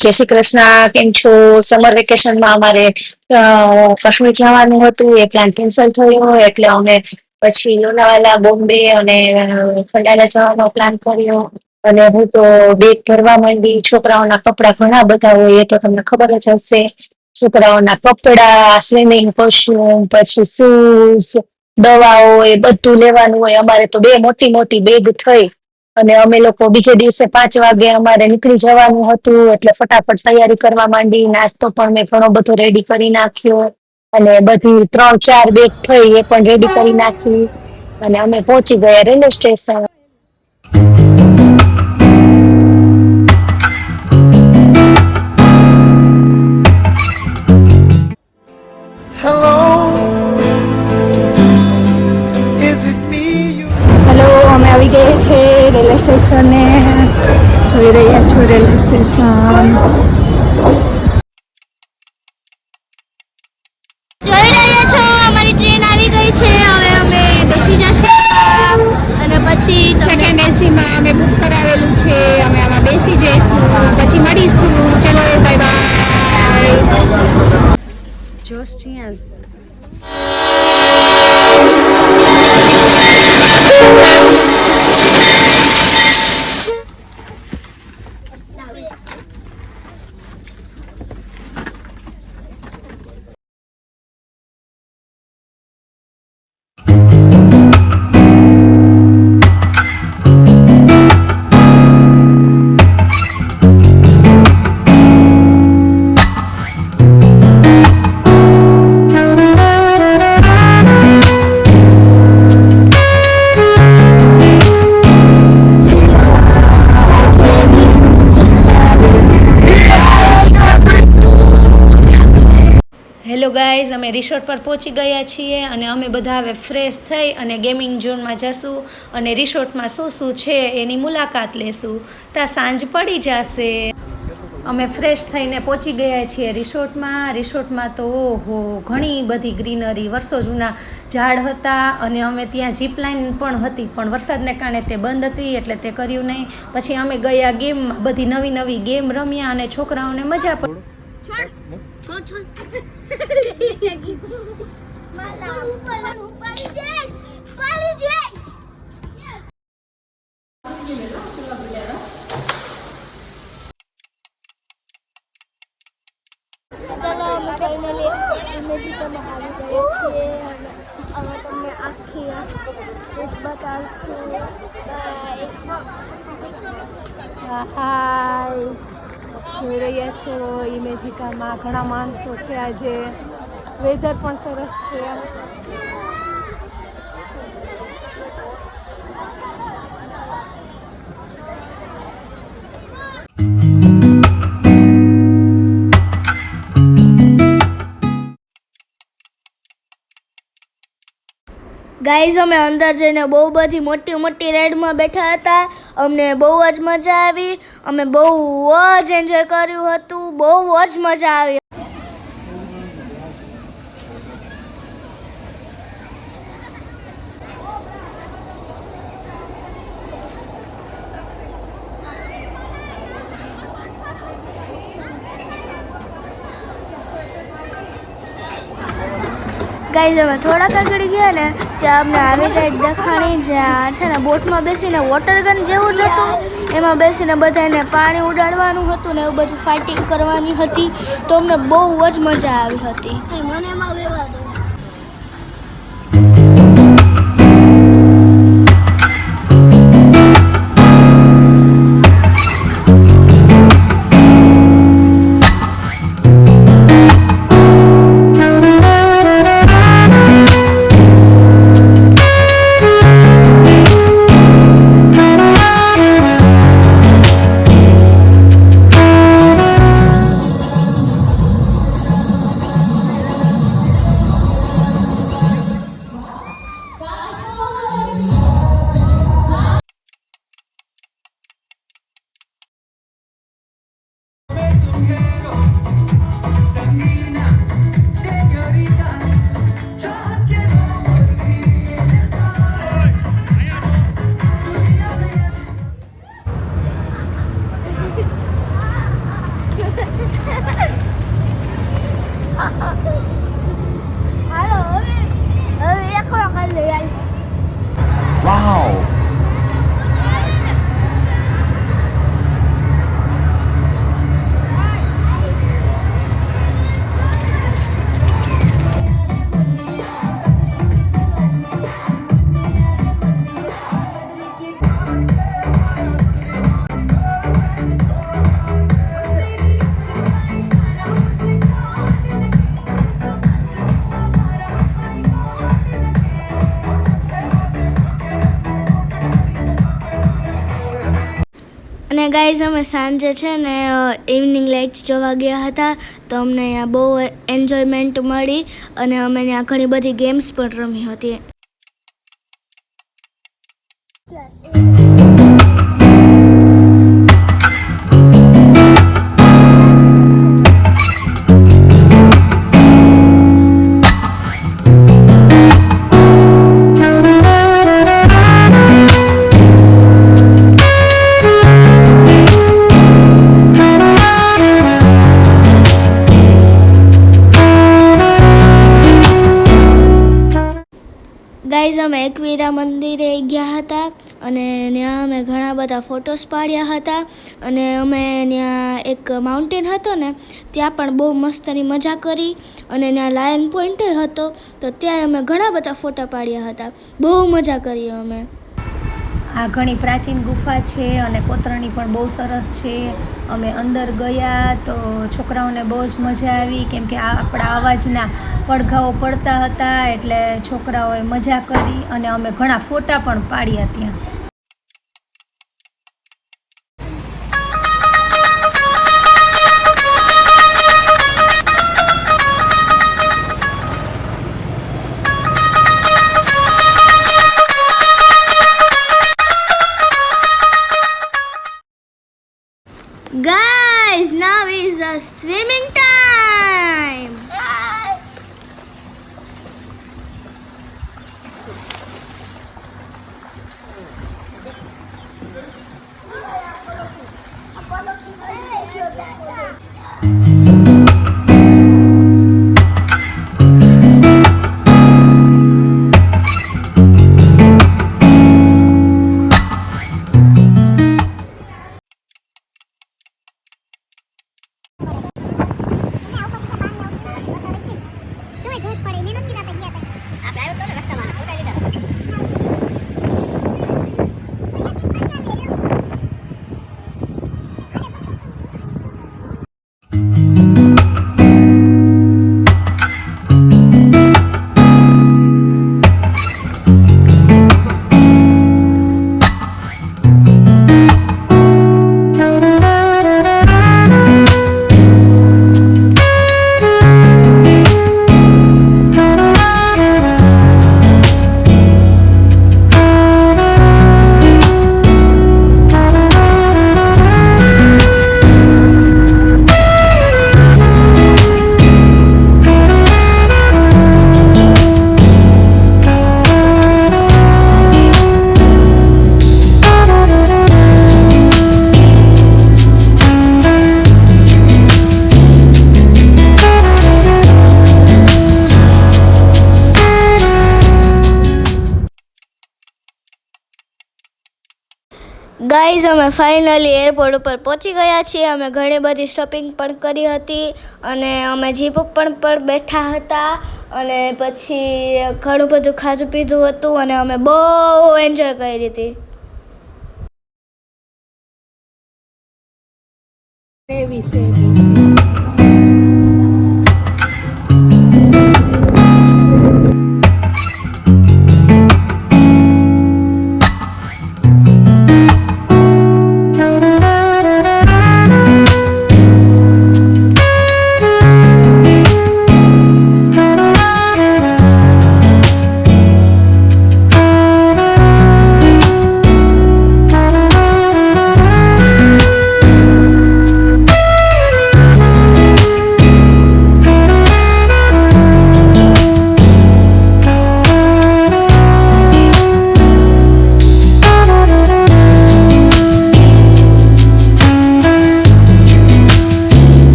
જય શ્રી કૃષ્ણ, કેમ છો? સમર વેકેશનમાં અમારે કશ્મીર જવાનું હતું, એ પ્લાન કેન્સલ થયો, એટલે અમે પછી લોનાવાલા બોમ્બે અને ખંડાલા જવાનો પ્લાન કર્યો. અને હું તો બેગ ભરવા માંડી, છોકરાઓના કપડા ઘણા બધા હોય, એ તો તમને ખબર જ હશે. છોકરાઓના કપડા સ્વિમિંગ કોસ્ટ્યુમ પછી શૂઝ દવાઓ, એ બધું લેવાનું હોય. અમારે તો બે મોટી મોટી બેગ થઈ. અને અમે લોકો બીજે દિવસે પાંચ વાગે અમારે નીકળી જવાનું હતું, એટલે ફટાફટ તૈયારી કરવા માંડી, નાસ્તો પણ મેં ઘણો બધો રેડી કરી નાખ્યો. અને બધી ત્રણ ચાર બેગ થઈ એ પણ રેડી કરી નાખી. અને અમે પહોંચી ગયા રેલવે સ્ટેશન. જોઈ રહ્યા છો રેલવે સ્ટેશન જોઈ રહ્યા છો અમારી ટ્રેન આવી ગઈ છે હવે અમે બેસી જશું. અને પછી સેકન્ડ એસીમાં અમે બુક કરાવેલું છે અમે આમાં બેસી જઈશું પછી મળીશું. ચલો બાય બાય જોશ ચિયાસ ગાઈઝ અમે રિસોર્ટ પર પહોંચી ગયા છીએ અને અમે બધા હવે ફ્રેશ થઈ અને ગેમિંગ ઝોનમાં જશું અને રિસોર્ટમાં શું શું છે એની મુલાકાત લેશું. ત્યાં સાંજ પડી જશે. અમે ફ્રેશ થઈને પહોંચી ગયા છીએ રિસોર્ટમાં રિસોર્ટમાં તો ઓહો, ઘણી બધી ગ્રીનરી વર્ષો જૂના ઝાડ હતા અને અમે ત્યાં જીપ લાઇન પણ હતી, પણ વરસાદને કારણે તે બંધ હતી એટલે તે કર્યું નહીં. પછી અમે ગયા ગેમમાં બધી નવી નવી ગેમ રમ્યા અને છોકરાઓને મજા પડી. ઇમેજિકમાં આવી ગયા છીએ અમે તમને આખી ટ્રીપ બતાવશું. બાય હાય જોઈ રહ્યા છો. ઇમેજિકામાં ઘણા માણસો છે આજે. વેધર પણ સરસ છે. ગાઈઝ અમે અંદર જઈને બહુ બધી મોટી મોટી રાઈડમાં બેઠા હતા. અમને બહુ જ મજા આવી. અમે બહુ જ એન્જોય કર્યું હતું. બહુ જ મજા આવી. ગાઈઝ, અમે થોડાક આગળ ગયા ને ત્યાં અમને આવી રાઈડ દેખાણી જ્યાં છે ને બોટમાં બેસીને વોટર ગન જેવું જ હતું. એમાં બેસીને બધાને પાણી ઉડાડવાનું હતું ને એવું બધું ફાઇટિંગ કરવાની હતી. તો અમને બહુ જ મજા આવી હતી. મને એમાં ગાઈઝ અમે સાંજે છે ને ઇવનિંગ લાઇટ્સ જોવા ગયા હતા. તો અમને અહીંયા બહુ એન્જોયમેન્ટ મળી અને અમે ત્યાં ઘણી બધી ગેમ્સ પણ રમી હતી. એકવીરા મંદિરે ગયા હતા અને ત્યાં અમે ઘણા બધા ફોટોસ પાડ્યા હતા અને અમે ત્યાં એક માઉન્ટેન હતો ને, ત્યાં પણ બહુ મસ્તની મજા કરી અને ત્યાં લાયન પોઈન્ટ હતો, તો ત્યાં અમે ઘણા બધા ફોટા પાડ્યા હતા. બહુ મજા કરી અમે. આ ઘણી પ્રાચીન ગુફા છે અને કોતરણી પણ બહુ સરસ છે. અમે અંદર ગયા તો છોકરાઓને બહુ જ મજા આવી, કેમ કે આ આપણા અવાજના પડઘાઓ પડતા હતા એટલે છોકરાઓએ મજા કરી અને અમે ઘણા ફોટા પણ પાડ્યા ત્યાં. Swimming time. ગાઈઝ અમે ફાઇનલી એરપોર્ટ ઉપર પહોંચી ગયા છીએ. અમે ઘણી બધી શોપિંગ પણ કરી હતી અને અમે જીપ પણ પણ બેઠા હતા અને પછી ઘણું બધું ખાધું પીધું હતું અને અમે બહુ એન્જોય કરી હતી. સેવી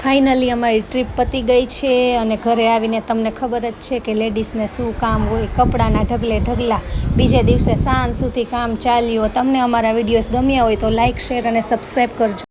ફાઇનલી અમારી ટ્રીપ પતી ગઈ છે અને ઘરે આવીને તમને ખબર જ છે કે લેડીઝને શું કામ હોય, કપડાના ઢગલે ઢગલા. બીજે દિવસે સાંજ સુધી કામ ચાલ્યું. તમને અમારા વિડીયોઝ ગમ્યા હોય તો લાઇક શેર અને સબસ્ક્રાઈબ કરજો.